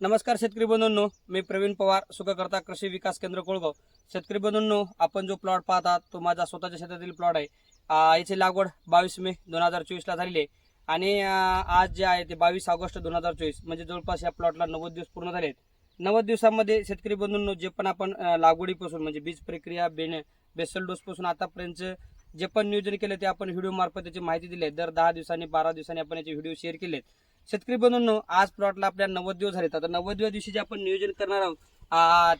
नमस्कार शेतकरी बंधूंनो मी प्रवीण पवार सुखकर्ता कृषी विकास केंद्र कोळगाव. शेतकरी बंधूंनो आपण जो प्लॉट पाहतात तो माझा स्वतःच्या शेतातील प्लॉट आहे. याची लागवड बावीस मे दोन हजार चोवीसला झालेली आहे. आणि आज जे आहे ते बावीस ऑगस्ट दोन हजार चोवीस म्हणजे जवळपास या प्लॉटला नव्वद दिवस पूर्ण झाले आहेत नव्वद दिवसामध्ये शेतकरी बंधूंनो जे पण आपण लागवडीपासून म्हणजे बीज प्रक्रिया बेण बेसल डोसपासून आतापर्यंत जे पण नियोजन केले ते आपण व्हिडिओ मार्फत त्याची माहिती दिली आहे. दर दहा दिवसांनी बारा दिवसांनी आपण याचे व्हिडिओ शेअर केलेत. शेतकरी बंधूंनो आज प्लॉटला आपल्या नव्वद दिवस झालेत. आता नव्वदव्या दिवशी जे आपण नियोजन करणार आहोत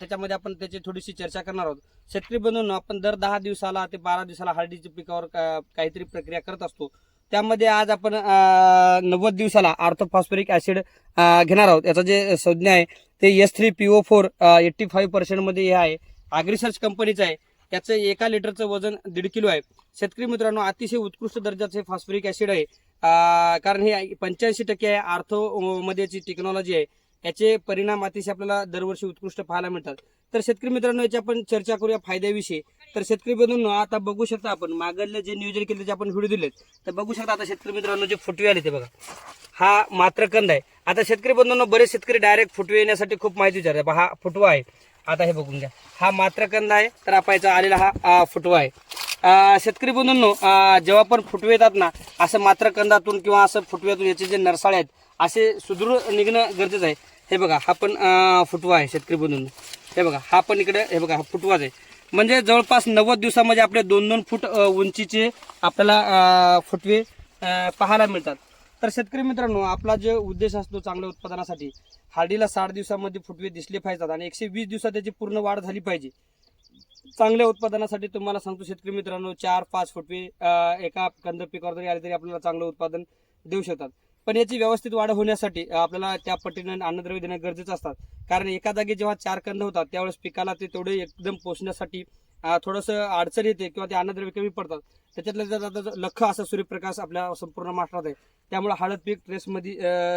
त्याच्यामध्ये आपण त्याची थोडीशी चर्चा करणार आहोत. शेतकरी बंधूंनो आपण दर दहा दिवसाला ते बारा दिवसाला हळदीच्या पिकावर काहीतरी प्रक्रिया करत असतो. त्यामध्ये आज आपण नव्वद दिवसाला आर्थोफॉस्फरिक ऍसिड घेणार आहोत. याचं जे संज्ञा आहे ते S three P O four eighty five पर्सेंटमध्ये हे आहे. अग्रिसर्च कंपनीचं आहे. याचं एका लिटरचं वजन दीड किलो आहे. शेतकरी मित्रांनो अतिशय उत्कृष्ट दर्जाचे फॉस्फरिक ऍसिड आहे. कारण हे पंच्याऐंशी टक्के आहे आर्थो मध्येची टेक्नॉलॉजी आहे. याचे परिणाम अतिशय आपल्याला दरवर्षी उत्कृष्ट पाहायला मिळतात. तर शेतकरी मित्रांनो याची आपण चर्चा करूया फायद्याविषयी. तर शेतकरी बंधूंनो आता बघू शकता आपण मागडले जे नियोजन केले त्याचे आपण व्हिडिओ दिलेत. तर बघू शकता आता शेतकरी मित्रांनो जे फुटवे आले ते बघा. हा मात्र कंद आहे. आता शेतकरी बंधूंनो बरेच शेतकरी डायरेक्ट फुटवे येण्यासाठी खूप माहिती विचारतात. बा, हा फुटवा आहे. आता हे बघून घ्या. हा मात्र कंद आहे तर आपायचा आलेला हा फुटवा आहे. शेतकरी बंधूंनो जेव्हा पण फुटवे येतात ना असं मात्र कंदातून किंवा असं फुटव्यातून याचे जे नरसाळे आहेत असे सुदृढ निघणं गरजेचं आहे. हे बघा हा पण फुटवा आहे शेतकरी बंधूंनो. हे बघा हा पण इकडे हे बघा हा फुटवाच आहे. म्हणजे जवळपास नव्वद दिवसामध्ये आपले दोन दोन फूट उंचीचे आपल्याला फुटवे पाहायला मिळतात. तर शेतकरी मित्रांनो आपला जे उद्देश असतो चांगल्या उत्पादनासाठी हार्डीला साठ दिवसामध्ये फुटवे दिसले पाहिजेत आणि एकशे वीस दिवसात त्याची पूर्ण वाढ झाली पाहिजे. चांगल्या उत्पादनासाठी तुम्हाला सांगतो शेतकरी मित्रांनो चार पाच फुटवे एका कंद पिकावर जरी आले तरी आपल्याला चांगलं उत्पादन देऊ शकतात. पण याची व्यवस्थित वाढ होण्यासाठी आपल्याला त्या पटीने अन्नद्रव्य देणं गरजेचं असतात. कारण एका जागी जेव्हा चार कंद होतात त्यावेळेस पिकाला ते तेवढे एकदम पोचण्यासाठी थोडंसं अडचण येते किंवा ते अन्नद्रव्य कमी पडतात. त्याच्यातलं जर लख असा सूर्यप्रकाश आपल्या संपूर्ण महाराष्ट्रात आहे त्यामुळे हळद पीक ट्रेसमध्ये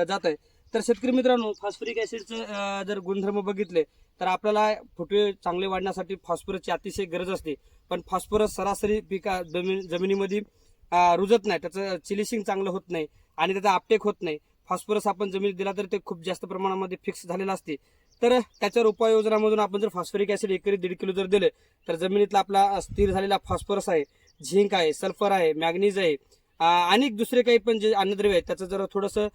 जात आहे. तर शेतकरी मित्रांनो फॉस्फरिक ॲसिडचं जर गुणधर्म बघितले तर आपल्याला फुटवे चांगले वाढण्यासाठी फॉस्फरसची अतिशय गरज असते. पण फॉस्फरस सरासरी पिका जमीन जमिनीमध्ये रुजत नाही. त्याचं चिलिशिंग चांगलं होत नाही आणि त्याचा अपटेक होत नाही. फॉस्फरस आपण जमिनीत दिला तर ते खूप जास्त प्रमाणामध्ये फिक्स झालेलं असते. तर त्याच्यावर उपाययोजनामधून आपण जर फॉस्फरिक ऍसिड एकरी दीड किलो जर दिले तर जमिनीतला आपला स्थिर झालेला फॉस्फरस आहे झिंक आहे सल्फर आहे मॅग्नीज आहे अनेक आणि दुसरे काही पण जे अन्नद्रव्य आहेत त्याचं जर थोडंसं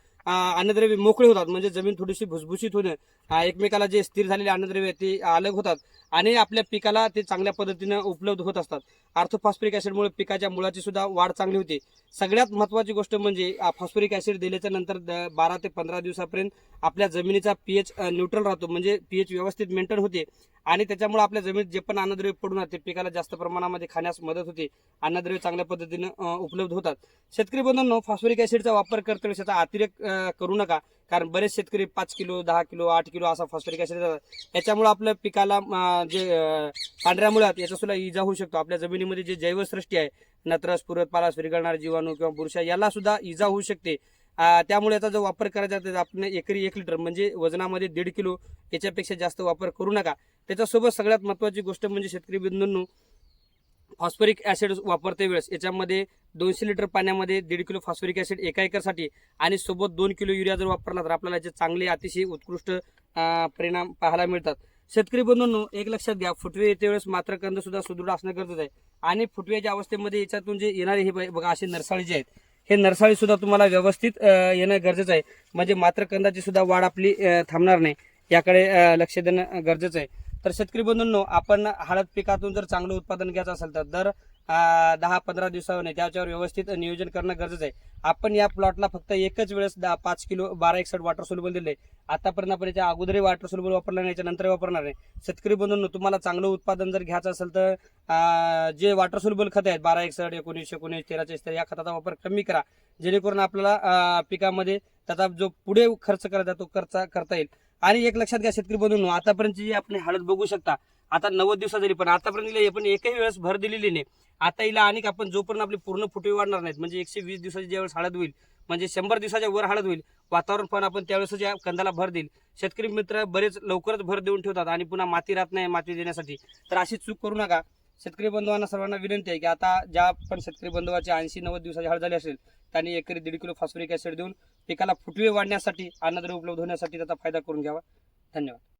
अन्नद्रव्य मोकळे होतात. म्हणजे जमीन थोडीशी भुसभुशीत होणं एकमेकाला जे स्थिर झालेले अन्नद्रव्य आहेत ते अलग होतात. आणि आपल्या पिकाला ते चांगल्या पद्धतीनं उपलब्ध होत असतात. आर्थोफॉस्फरिक ऍसिडमुळे पिकाच्या मुळाची सुद्धा वाढ चांगली होते. सगळ्यात महत्वाची गोष्ट म्हणजे फॉस्फरिक ऍसिड दिल्याच्या नंतर द- बारा ते पंधरा दिवसापर्यंत आपल्या जमिनीचा पीएच न्यूट्रल राहतो. म्हणजे पीएच व्यवस्थित मेंटेन होते. आणि त्याच्यामुळे आपल्या जमिनीत जे पण अन्नद्रव्य पडून ते पिकाला जास्त प्रमाणामध्ये खाण्यास मदत होते अन्नद्रव्य चांगल्या पद्धतीनं उपलब्ध होतात. शेतकरी बंधूंनो फॉस्फोरिक ऍसिडचा वापर करताना त्याचा अतिरेक करू नका. कारण बरेच शेतकरी पाच किलो दहा किलो आठ किलो असा फॉस्फोरिक ऍसिड देतात. याच्यामुळे आपल्या पिकाला जे पांढऱ्या मुळात याचा सुद्धा इजा होऊ शकतो. आपल्या जमिनीमध्ये जे जैवसृष्टी आहे नत्रस पुरत पालास विरघळणारे जीवाणू किंवा बुरशा याला सुद्धा इजा होऊ शकते. त्यामुळे याचा जो वापर करायचा तर आपण एकरी एक लिटर म्हणजे वजनामध्ये दीड किलो याच्यापेक्षा जास्त वापर करू नका. त्याच्यासोबत सगळ्यात महत्वाची गोष्ट म्हणजे शेतकरी बिंदूंनो फॉस्फरिक ॲसिड वापरते वेळेस. याच्यामध्ये दोनशे लिटर पाण्यामध्ये दीड किलो फॉस्फरिक ॲसिड एका एकरसाठी आणि सोबत दोन किलो युरिया जर वापरला तर आपल्याला याचे चांगले अतिशय उत्कृष्ट परिणाम पाहायला मिळतात. शेतकरी बंधूंनो एक लक्षात घ्या फुटवे येते वेळेस मात्र कंद सुद्धा सुदृढ असणं गरजेचं आहे. आणि फुटव्याच्या अवस्थेमध्ये याच्यातून जे येणारे हे बघा असे नरसाळी जे आहेत हे नरसाळी सुद्धा तुम्हाला व्यवस्थित येणं गरजेचं आहे. म्हणजे मात्र कंदाची सुद्धा वाढ आपली थांबणार नाही. याकडे लक्ष देणं गरजेचं आहे. तर शेतकरी बंधूंनो आपण हळद पिकातून जर चांगलं उत्पादन घ्यायचं असेल तर दर दहा पंधरा दिवसावर त्याच्यावर व्यवस्थित नियोजन करणं गरजेचं आहे. आपण या प्लॉटला फक्त एकच वेळेस दहा पाच किलो बारा एकसठ वॉटर सोल्युबल दिले आतापर्यंत आपण याच्या अगोदरही वॉटर सोल्युबल वापरला नाही याच्या वापरणार नाही. शेतकरी बंधूंनो तुम्हाला चांगलं उत्पादन जर घ्यायचं असेल तर जे वॉटर सोल्युबल खत आहेत बारा एकसठ एकोणीस एकोणीस तेरा तर या खताचा वापर कमी करा. जेणेकरून आपल्याला पिकामध्ये त्याचा जो पुढे खर्च करायचा तो खर्च करता येईल. आणि एक लक्षात घ्या शेतकरी बंधूंनो आतापर्यंत जी आपण हळद बघू शकता आता नव्वद दिवसात झाली पण आतापर्यंत आपण एकही वेळेस भर दिलेली नाही. आता हिला आणि आपण जोपर्यंत आपली पूर्ण फुटवे वाढणार नाहीत म्हणजे एकशे वीस दिवसाची ज्यावेळेस हळद होईल म्हणजे शंभर दिवसाच्या वर हळद होईल वातावरण पण आपण त्यावेळेस या कंदाला भर देईल. शेतकरी मित्र बरेच लवकरच भर देऊन ठेवतात आणि पुन्हा माती राहत नाही माती देण्यासाठी. तर अशी चूक करू नका. शेतकरी बंधूंना सर्वांना विनंती आहे की आता ज्या पण शेतकरी बंधूची ऐंशी नव्वद दिवसाची हळद झाली असेल त्यांनी एकरी दीड किलो फॉस्फरिक ऍसिड देऊन पिकाला फुटवे वाढण्यासाठी अन्नद्रव्य उपलब्ध होण्यासाठी त्याचा फायदा करून घ्यावा. धन्यवाद.